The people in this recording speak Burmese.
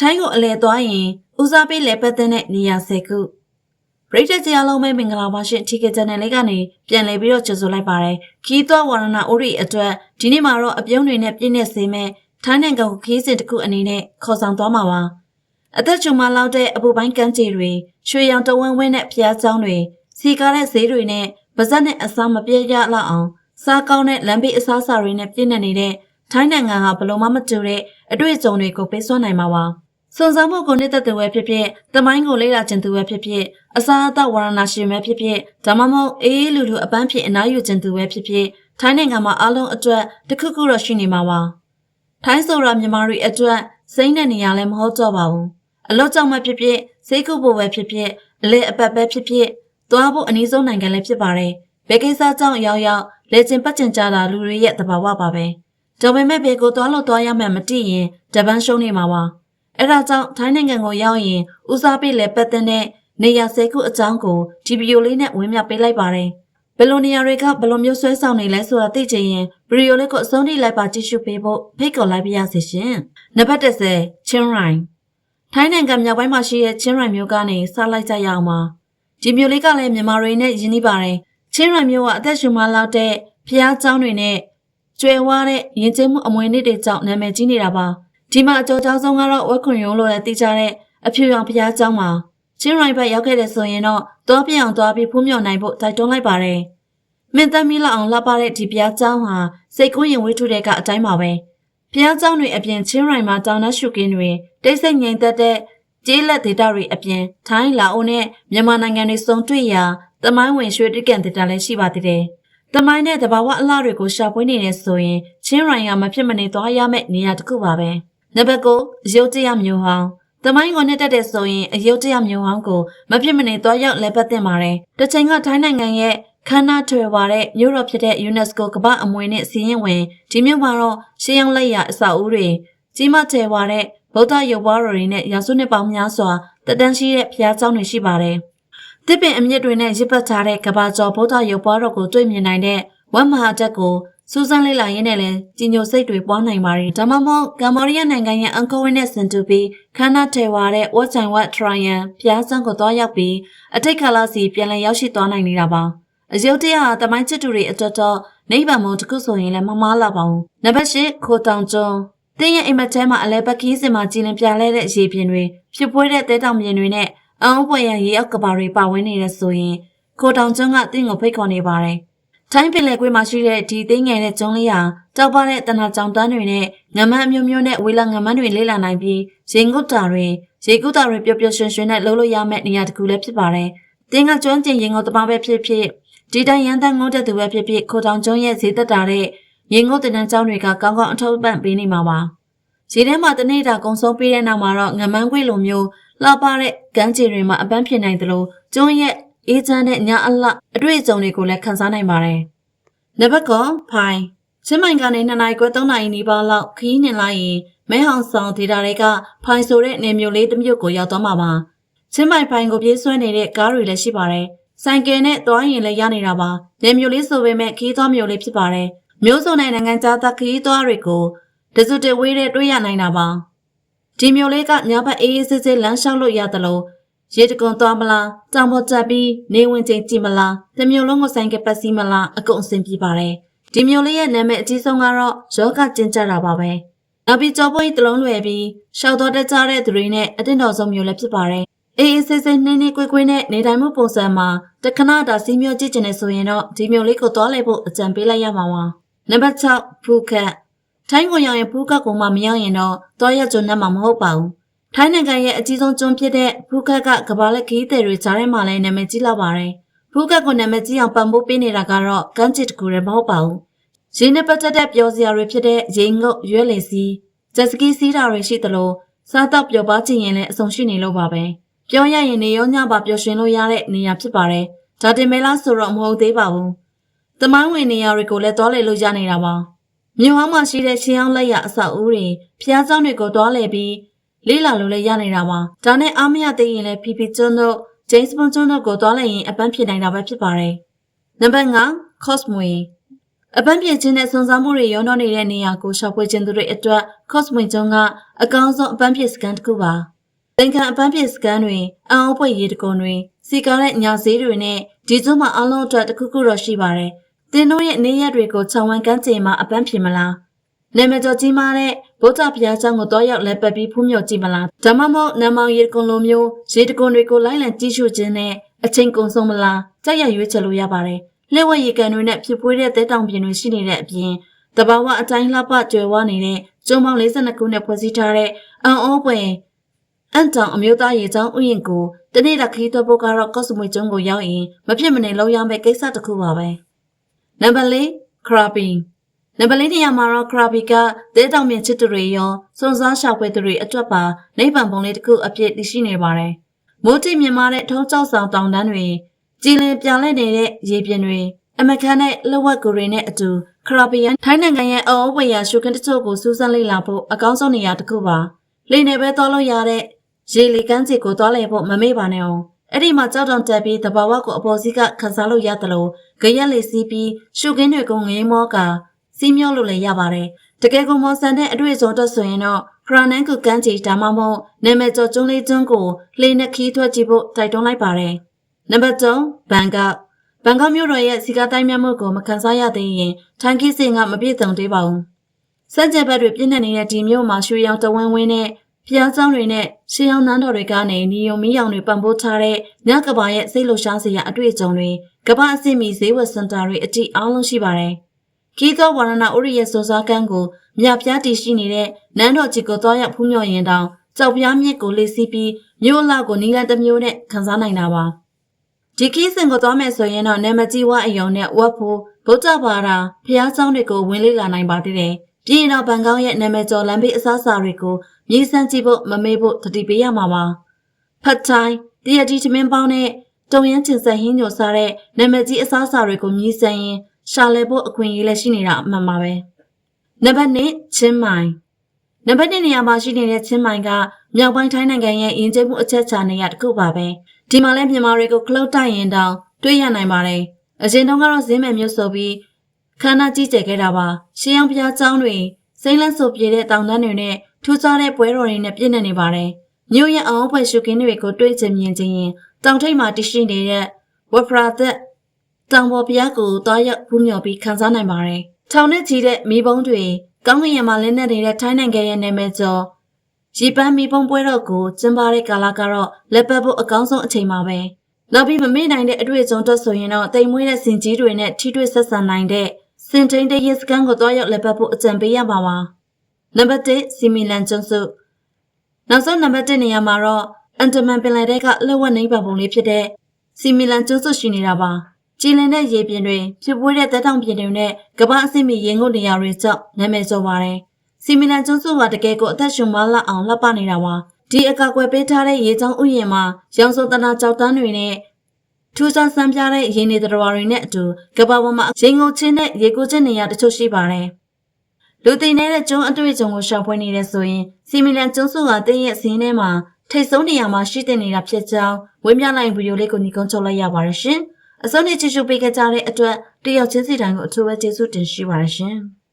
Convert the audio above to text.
ထိုင်းကိုအလဲသွားရင်ဦးစားပေးလဲပတ်တဲ့နေရာ၁၀ခုပရိသတ်ကြီးအလုံးပဲမင်္ဂလာပါရှင်ထီကချန်နယ်လေးကနေပြန်လည်ပြီးတော့ကြိုဆိုလိုက်ပါတယ်ခီးသွွားဝါရဏဥရိအတွက်ဒီနေ့မှာတော့အပြုံးတွေနဲ့ပြည့်နေစေမဲ့ထိုင်းနိုင်ငံကိုခီးစဉ်တစ်ခုအနေနဲ့ခေါ်ဆောင်သွားမှာပါအသက်ချုံမလောက်တဲ့အပူပိုင်းကမ်းခြေတွေရွှေရောင်တဝန်းဝင်းနဲ့ဖျားချောင်းတွေစီကားတဲ့ဈေးတွေနဲ့ပါဇက်နဲ့အစားမပြည့်ရလောက်အောင်စားကောင်းတဲ့လမ်းဘေးအစားအစာတွေနဲ့ပြည့်နေနေတဲ့ထိုင်းနိုင်ငံဟာဘလို့မှမတူတဲ့အတွေ့အကြုံတွေကိုပေးစွမ်းနိုင်မှာပါ စွန်ဆောင်မှုကိုနှစ်သက်သူပဲဖြစ်ဖြစ်တမိုင်းကိုလေ့လာခြင်းသူပဲဖြစ်ဖြစ်အစားအသောက်ဝါရဏရှင်ပဲဖြစ်ဖြစ်ဒါမှမဟုတ်အေးအေးလူလူအပန်းဖြင့်အနားယူခြင်းသူပဲဖြစ်ဖြစ်ထိုင်းနိုင်ငံမှာအားလုံးအတွက်တစ်ခုခုတော့ရှိနေမှာပါထိုင်းဆိုတာမြန်မာတွေအတွက်စိမ့်တဲ့နေရာလည်းမဟုတ်တော့ပါဘူးအလော့ကြောင့်မှဖြစ်ဖြစ်စိတ်ကုဖို့ပဲဖြစ်ဖြစ်အလဲအပတ်ပဲဖြစ်ဖြစ်သွားဖို့အနည်းဆုံးနိုင်ငံလည်းဖြစ်ပါတယ်ဘယ်ကိစ္စကြောင့်ရောက်ရောက်လေကျင်ပတ်ကျင်ကြတာလူတွေရဲ့သဘာဝပါပဲဒါပေမဲ့ဘယ်ကိုသွားလို့သွားရမှန်းမသိရင်တပန်းရှုံးနေမှာပါ အဲ့ဒါကြောင့်ထိုင်းနိုင်ငံကိုရောက်ရင်ဦးစားပေးလဲပတ်တဲ့နေရာစေခုအကြောင်းကိုဒီဗီဒီယိုလေးနဲ့ဝင်မြပေးလိုက်ပါတယ်ဘယ်လိုနေရာတွေကဘယ်လိုမျိုးဆွဲဆောင်နေလဲဆိုတာသိချင်ရင်ဗီဒီယိုလေးကိုအဆုံးထိလိုက်ပါကြည့်ရှုပေးဖို့ဖိတ်ခေါ်လိုက်ပါရစေရှင်နံပါတ်30ချင်းရိုင်းထိုင်းနိုင်ငံမြောက်ပိုင်းမှာရှိတဲ့ချင်းရိုင်းမြို့ကနေစလိုက်ကြရအောင်ပါဒီမြို့လေးကလည်းမြန်မာတွေနဲ့ယဉ်နီးပါတယ်ချင်းရိုင်းမြို့ကအသက်ရှင်မလောက်တဲ့ဖျားเจ้าတွေနဲ့ကျွဲဝါတဲ့ရင်ကျင်းမှုအမွေနှစ်တွေကြောင့်နာမည်ကြီးနေတာပါ ဒီမှာအကျော်ကျောင်းဆုံးကတော့ဝက်ခွန်ရုံးလို့လည်းသိကြတဲ့အဖြူရောင်ဖျားကျောင်းမှာချင်းရိုင်ဘက်ရောက်ခဲ့တဲ့ဆိုရင်တော့သွားပြောင်းသွားပြီးဖုံးမြော်နိုင်ဖို့တိုက်တွန်းလိုက်ပါတယ်။မင်းသမီးလောက်အောင်လှပတဲ့ဒီဖျားကျောင်းဟာစိတ်ကူးရင်ဝိထုတဲ့ကအတိုင်းပါပဲ။ဖျားကျောင်းတွေအပြင်ချင်းရိုင်မှာတောင်နှရှုကင်းတွေတိတ်ဆိတ်ငြိမ်သက်တဲ့ကျေးလက်ဒေတာတွေအပြင်ထိုင်းလာအိုနဲ့မြန်မာနိုင်ငံတွေစုံတွေ့ရာသမိုင်းဝင်ရွှေတိကန်ဒေတာလည်းရှိပါသေးတယ်။သမိုင်းနဲ့တဘာဝအလှတွေကိုရှာဖွေနေနေဆိုရင်ချင်းရိုင်ကမဖြစ်မနေသွားရမယ့်နေရာတစ်ခုပါပဲ။ နံပါတ်9ရုပ်တရားမျိုးဟောင်းတမိုင်းကိုနဲ့တက်တဲ့ဆိုရင်အယုတ်တရားမျိုးဟောင်းကိုမဖြစ်မနေသွားရောက်လဲပတ်တင်ပါတယ်။တစ်ချိန်ကထိုင်းနိုင်ငံရဲ့ခန္ဓာထွယ်ပါတဲ့မြို့တော်ဖြစ်တဲ့ UNESCO ကမ္ဘာအမွေနဲ့စီးရင်ဝင်ဒီမြို့မှာတော့ရှေးရောင်းလက်ရအဆောက်အဦတွေကြီးမကျယ်ဝါတဲ့ဗုဒ္ဓရုပ်ပွားတော်တွေနဲ့ရာစုနှစ်ပေါင်းများစွာတက်တန်းရှိတဲ့ဘုရားကျောင်းတွေရှိပါတယ်။တစ်ပင်အမြင့်တွေနဲ့ရစ်ပတ်ထားတဲ့ကဘာကျော်ဗုဒ္ဓရုပ်ပွားတော်ကိုတွေ့မြင်နိုင်တဲ့ဝမ်မဟာတက်ကို စူးစမ်းလေ့လာရင်းနဲ့လည်းကြီးညိုစိတ်တွေပွားနိုင်ပါတယ်။ဒါမှမဟုတ်ကမ္ဘောဒီးယားနိုင်ငံရဲ့အန်ကောဝင်းနဲ့ဆင်တူပြီးခန္ဓာထေဝါတဲ့ဝတ်ချိုင်ဝတ်ထရိုင်ယန်ဘုရားကျောင်းကိုသွားရောက်ပြီးအထိတ်ခါလာစီပြန်လည်ရောက်ရှိသွားနိုင်နေတာပါ။အယုတ်တရားဟာတမိုင်းချစ်သူတွေအတွက်တော့နိဗ္ဗာန်မုံတစ်ခုဆိုရင်လည်းမမားလာပါဘူး။နံပါတ်၈ခိုတောင်ကျွန်းတင်းရဲ့အိမ်မက်ထဲမှာအလဲပတ်ခီးစင်မှာကြည်လင်ပြလဲတဲ့ရေပြင်တွေဖြစ်ပွေးတဲ့တဲတောင်ပြင်တွေနဲ့အအောင်ပွဲရရေအောက်ကဘာတွေပါဝင်နေတယ်ဆိုရင်ခိုတောင်ကျွန်းကတင်းကိုဖိတ်ခေါ်နေပါတယ်။ ထိုင်းပင်လယ်ကွေးမှာရှိတဲ့ဒီသိငယ်တဲ့ကျွန်းလေးဟာတောက်ပတဲ့တနာကြောင်တန်းတွေနဲ့ငမန်းအမျိုးမျိုးနဲ့ဝေလာငမန်းတွေလေးလာနိုင်ပြီးရေငုတ်တာတွေရေကုတာတွေပျော်ပျော်ရွှင်ရွှင်နဲ့လှုပ်လို့ရမယ့်နေရာတစ်ခုလည်းဖြစ်ပါတယ်။တင်းကကျွန်းကျင်ရေငုတ်တပားပဲဖြစ်ဖြစ်ဒီတိုင်းရန်တန်ငုတ်တဲ့သူပဲဖြစ်ဖြစ်ခိုတောင်ကျွန်းရဲ့ဈေးသက်တာတဲ့ရေငုတ်တဲ့တန်းကျောင်းတွေကကောင်းကောင်းအထောက်ပံ့ပေးနေမှာပါ။ရေထဲမှာတနေ့တာကုံဆုံးပြီးတဲ့နောက်မှာတော့ငမန်းခွေလိုမျိုးလှပတဲ့ကမ်းခြေတွေမှာအပန်းဖြစ်နိုင်သလိုကျွန်းရဲ့ အေးချမ်းတဲ့ညအလှအတွေ့အကြုံတွေကိုလည်းခံစားနိုင်ပါတယ်။နံပါတ်ကဖိုင်ချင်းမိုင်ကနေ2နိုင်ခွဲ3နိုင်နီးပါးလောက်ခီးနေလိုက်ရင်မဲဟောင်ဆောင်ဒေတာတွေကဖိုင်ဆိုတဲ့နေမျိုးလေးတစ်မျိုးကိုရောက်သွားမှာပါ။ချင်းမိုင်ဖိုင်ကိုပြေးဆွဲနေတဲ့ကားတွေလည်းရှိပါတယ်။ဆိုင်ကယ်နဲ့သွားရင်လည်းရနေတာပါ။နေမျိုးလေးဆိုပေမဲ့ခီးသွားမျိုးလေးဖြစ်ပါတယ်။မျိုးစုံတဲ့နိုင်ငံခြားသားခီးသွားတွေကိုတစုတဝေးတဲ့တွေ့ရနိုင်တာပါဒီမျိုးလေးကညာဘက်အေးအေးဆေးဆေးလမ်းလျှောက်လို့ရတယ်လို့ ရေတကွန်သွားမလားတောင်ပေါ်တက်ပြီးနေဝင်ချိန်ကြည့်မလားတမျိုးလုံးကိုဆိုင်ကပတ်စီးမလားအကုန်အဆင်ပြေပါတယ်ဒီမျိုးလေးရဲ့နာမည်အကြီးဆုံးကတော့ယောဂကျင်းကြတာပါပဲနောက်ပြီးကြောပွေးတလုံးလွယ်ပြီးရှောက်တော်တက်ကြတဲ့သူတွေနဲ့အတင်းတော်ဆုံးမျိုးလည်းဖြစ်ပါတယ်အေးအေးဆေးဆေးနှင်းနှင်းကွေးကွေးနဲ့နေတိုင်းမှုပုံစံမှာတခဏတာစီးမျိုးကြည့်ကျင်နေဆိုရင်တော့ဒီမျိုးလေးကိုသွားလိုက်ဖို့အကြံပေးလိုက်ရမှာပါနံပါတ်6ဖူခတ်ထိုင်းကိုရောက်ရင်ဖူးကတ်ကိုမှမရောက်ရင်တော့တောရက်ကျွန်းနဲ့မှမဟုတ်ပါဘူး။ ထိုင်းနိုင်ငံရဲ့အကြီးဆုံးကျွန်းဖြစ်တဲ့ဖူကက်ကကမ္ဘာလက်ခီးသည်တွေကြားထဲမှာလည်းနာမည်ကြီးလာပါတယ်။ဖူကက်ကိုနာမည်ကြီးအောင်ပံ့ပိုးပေးနေတာကတော့ကမ်းခြေတစ်ခုတည်းမဟုတ်ပါဘူး။ရေနဲ့ပတ်သက်တဲ့ပျော်စရာတွေဖြစ်တဲ့ရေငုတ်ရွက်လင်စီ၊ဂျက်စကီစီးတာတွေရှိသလိုစားတော့ပျော်ပါချင်ရင်လည်းအဆုံးရှိနေလို့ပါပဲ။ပြောရရင်နေရောညပါပျော်ရွှင်လို့ရတဲ့နေရာဖြစ်ပါတယ်။ဒါတင်မဲလားဆိုတော့မဟုတ်သေးပါဘူး။သမိုင်းဝင်နေရာတွေကိုလည်းသွားလည်လို့ရနေတာပါ။မြို့ဟောင်းမှာရှိတဲ့ရှင်အောင်လက်ရအဆောက်အဦတွေ၊ဖျားဆောင်တွေကိုသွားလည်ပြီး လေးလာလို့လည်းရနေတာပါဒါနဲ့အားမရသေးရင်လည်းဖီဖီကျွန်းတို့ဂျိမ်းစ်ဘွန်ကျွန်းတို့ကိုတွားလဲရင်အပန်းဖြစ်နိုင်တာပဲဖြစ်ပါတယ်နံပါတ်5 Cosmo အပန်းပြေခြင်းနဲ့စွန်စားမှုတွေရောနှောနေတဲ့နေရာကိုရှောက်ဖွေခြင်းသူတွေအတွက် Cosmic ကျွန်းကအကောင်းဆုံးအပန်းပြေစကန်တစ်ခုပါ။သင်္ကန်အပန်းပြေစကန်တွေအအောင်ပွေရေတကုံတွေစီကားတဲ့ညာဈေးတွေနဲ့ဒီကျွန်းမှာအလုံးအတွက်တစ်ခုခုတော့ရှိပါတယ်။သင်တို့ရဲ့နေရက်တွေကိုခြံဝန်းကန်းကျင်မှာအပန်းပြေမလား။ နာမည်ကျော်ကြီးမားတဲ့ဗုဒ္ဓဘုရားကျောင်းကိုတော့ရောက်လဲပတ်ပြီးဖူးမြော်ကြည့်မလား။ဒါမှမဟုတ်နမောင်ရေတကုံလိုမျိုးရေတကုံတွေကိုလိုက်လံကြည့်ရှုခြင်းနဲ့အချိန်ကုန်ဆုံးမလား။ကြက်ရရွေးချယ်လို့ရပါတယ်။လက်ဝဲရေကန်တွေနဲ့ဖြစ်ပွေးတဲ့တဲတောင်ပြင်တွေရှိနေတဲ့အပြင်တဘာဝအတိုင်းလှပကြွယ်ဝနေတဲ့ကျုံပေါင်း42ခုနဲ့ဖွဲ့စည်းထားတဲ့အန်အောပွဲအန်တောင်အမျိုးသားရေချောင်းဥယျာဉ်ကိုတနေ့တာခီးသွက်ဖို့ကတော့ကော့စမွေကျွန်းကိုရောက်ရင်မဖြစ်မနေလုံးရမယ့်ကိစ္စတစ်ခုပါပဲနံပါတ်၄ခရာပီ နံပါတ်၄နေရာမှာတော့ခရာပီကတဲတောင်မြင့်ချစ်သူတွေရောစွန်စားရှာဖွေသူတွေအတွက်ပါနိဗ္ဗာန်ပုံလေးတစ်ခုအပြည့်တည်ရှိနေပါတယ်မိုးတိမြင်မာတဲ့ထုံးကြောက်ဆောင်တောင်တန်းတွေကြည်လင်ပြောင်လဲနေတဲ့ရေပြင်တွေအမကန်နဲ့လက်ဝက်ကိုတွေနဲ့အတူခရာပီယန်ထိုင်းနိုင်ငံရဲ့အော်ဝေယာရှုခင်းတချို့ကိုစူးစမ်းလေ့လာဖို့အကောင်းဆုံးနေရာတစ်ခုပါလိမ့်နေပဲသွားလို့ရတဲ့ရေလီကန်းစီကိုသွားလည်ဖို့မမေ့ပါနဲ့အောင်အဲ့ဒီမှာကြောက်တောင်တက်ပြီးတဘာဝကိုအပေါ်စီးကခန်းစားလို့ရတယ်လို့ကြရက်လေးစီးပြီးရှုခင်းတွေကိုငေးမောက စီးမျောလို့လည်းရပါတယ်တကယ်ကိုမော်ဆန်တဲ့အတွေ့အကြုံတော့ဆိုရင်တော့ခရနန်ကူကန်းချီဒါမှမဟုတ်နာမည်ကျော်ကျွန်းလေးကျွန်းကိုလှေနဲ့ခီးထွက်ကြည့်ဖို့တိုက်တွန်းလိုက်ပါတယ်နံပါတ်3ဘန်ကောက်ဘန်ကောက်မြို့တော်ရဲ့စီကားတိုင်းမြတ်မှုကိုမခံစားရသေးရင်ထိုင်ခိစင်ကမပြည့်စုံသေးပါဘူးစက်ကြက်ဘက်တွေပြည့်နေနေတဲ့ဒီမြို့မှာရွှေရောင်တဝင်းဝင်းနဲ့ဖျားဆောင်တွေနဲ့ရှေးအောင်နန်းတော်တွေကနေနီယုံမီးရောင်တွေပံ့ပိုးထားတဲ့ညကဘာရဲ့စိတ်လှရှားစရာအတွေ့အကြုံတွေကဘာအစစ်မီဈေးဝယ်စင်တာတွေအတိအားလုံးရှိပါတယ်။ ခီးသောဝါရဏဥရိရဲ့စောစားကန်းကိုမြပြားတည်ရှိနေတဲ့နန်းတော်ကြီးကိုသွားရောက်ဖူးမြော်ရင်တောင်ကြောက်ပြားမြစ်ကိုလေးစီးပြီးမြို့လကိုနီလန်တစ်မျိုးနဲ့ခန်းစားနိုင်တာပါဒီခီးစဉ်ကိုသွားမယ်ဆိုရင်တော့နာမကြီးဝအယုံနဲ့ဝတ်ဖို့ဗုဒ္ဓဘာသာဖျားဆောင်တွေကိုဝင်လေ့လာနိုင်ပါသေးတယ်ြည်တော်ဘန်ကောက်ရဲ့နာမည်ကျော်လမ်းဘေးအစားအစာတွေကိုမြေစမ်းကြည့်ဖို့မမေ့ဖို့တတိပေးရမှာပါဖတ်တိုင်းတရတီသမင်းပေါင်းနဲ့တုံရန်ကျင်ဆက်ဟင်းညိုစားတဲ့နာမည်ကြီးအစားအစာတွေကိုမြေစမ်းရင် ရှာလဲဖို့အခွင့်အရေးလည်းရှိနေတာအမှန်ပါပဲ။နံပါတ်1ချင်းမိုင်နံပါတ်1နေရာမှာရှိနေတဲ့ချင်းမိုင်ကမြောက်ပိုင်းထိုင်းနိုင်ငံရဲ့အင်ဂျင်မှုအချက်ချာနေရာတစ်ခုပါပဲ။ဒီမှာလဲမြန်မာတွေကိုခလုတ်တိုက်ရင်တောင်တွေ့ရနိုင်ပါတယ်။အရင်တုန်းကတော့ဇင်းမယ်မျိုးဆိုပြီးခန္ဓာကြီးကျယ်ခဲ့တာပါ။ရှေးအောင်ပြားကျောင်းတွေစိမ့်လန့်ဆိုပြေတဲ့တောင်တန်းတွေနဲ့ထူးခြားတဲ့ပွဲတော်တွေနဲ့ပြည့်နေနေပါတယ်။မြို့ရဲ့အောင်ဖွဲ့ရှုခင်းတွေကိုတွေ့ချင်မြင်ချင်းရင်တောင်ထိပ်မှာတရှိနေတဲ့ဝဖရာသက် တောင်ပေါ်ပြားကိုသွားရောက်ဖူးမြော်ပြီးခန်းစားနိုင်ပါတယ်။ထောင်နဲ့ချီတဲ့မိဘုံတွေကောင်းကင်ယံမှာလင်းနေတဲ့ထိုင်းနိုင်ငံရဲ့နာမည်ကျော်ရီပန်းမိဘုံပွဲတော်ကိုကျင်းပတဲ့ကာလကတော့လက်ပတ်ဖို့အကောင်းဆုံးအချိန်ပါပဲ။နောက်ပြီးမမေ့နိုင်တဲ့အတွေ့အကြုံတော့ဆိုရင်တော့တိမ်မွေးတဲ့စင်ကြီးတွေနဲ့ထိတွေ့ဆက်ဆံနိုင်တဲ့စင်ထိန်တဲ့ရေစကန်ကိုတွားရောက်လက်ပတ်ဖို့အကြံပေးရပါပါ။နံပါတ်1စီမီလန်ကျွန်းစုနောက်ဆုံးနံပါတ်1နေရာမှာတော့အန်တမန်ပင်လယ်ထဲကလက်ဝက်နှိပ်ပတ်ပုံလေးဖြစ်တဲ့စီမီလန်ကျွန်းစုရှိနေတာပါ။ ကြည်လင်တဲ့ရေပြင်တွေဖြစ်ပွေးတဲ့သက်တောင်ပြင်တွေနဲ့ကမ္ဘာအဆင့်မီရေငုတ်နေရာတွေကြောင့်နာမည်ကျော်ပါတယ်။စီမီလန်ကျွန်းစုကတကယ်ကိုအသက်ရှင်မလာအောင်လှပနေတာပါ။ဒီအကာအကွယ်ပေးထားတဲ့ရေချောင်းဥယျာဉ်မှာရောင်စုံတနာကြောက်တန်းတွေနဲ့ထူးခြားစမ်းပြတဲ့ရင်းနေတော်တွေနဲ့အတူကဘာပေါ်မှာရင်ငုံချင်းနဲ့ရေကိုချင်းနေရတချို့ရှိပါတယ်။လူသိနေတဲ့ကျွန်းအတွေ့အကြုံကိုရှောင်ဖွေနေတဲ့ဆိုရင်စီမီလန်ကျွန်းစုကတင်းရဲ့စင်းထဲမှာထိတ်ဆုံးနေရာမှာရှိတဲ့နေတာဖြစ်ကြောင်းဝင်းပြလိုက်ဗီဒီယိုလေးကိုညီကုန်းချုပ်လိုက်ရပါတယ်ရှင်။ အစုံနဲ့ချစ်ချူပေးခဲ့ကြတဲ့အတွက်တယောက်ချင်းစီတိုင်းကိုအထူးပဲကျေးဇူးတင်ရှိပါတယ်ရှင်။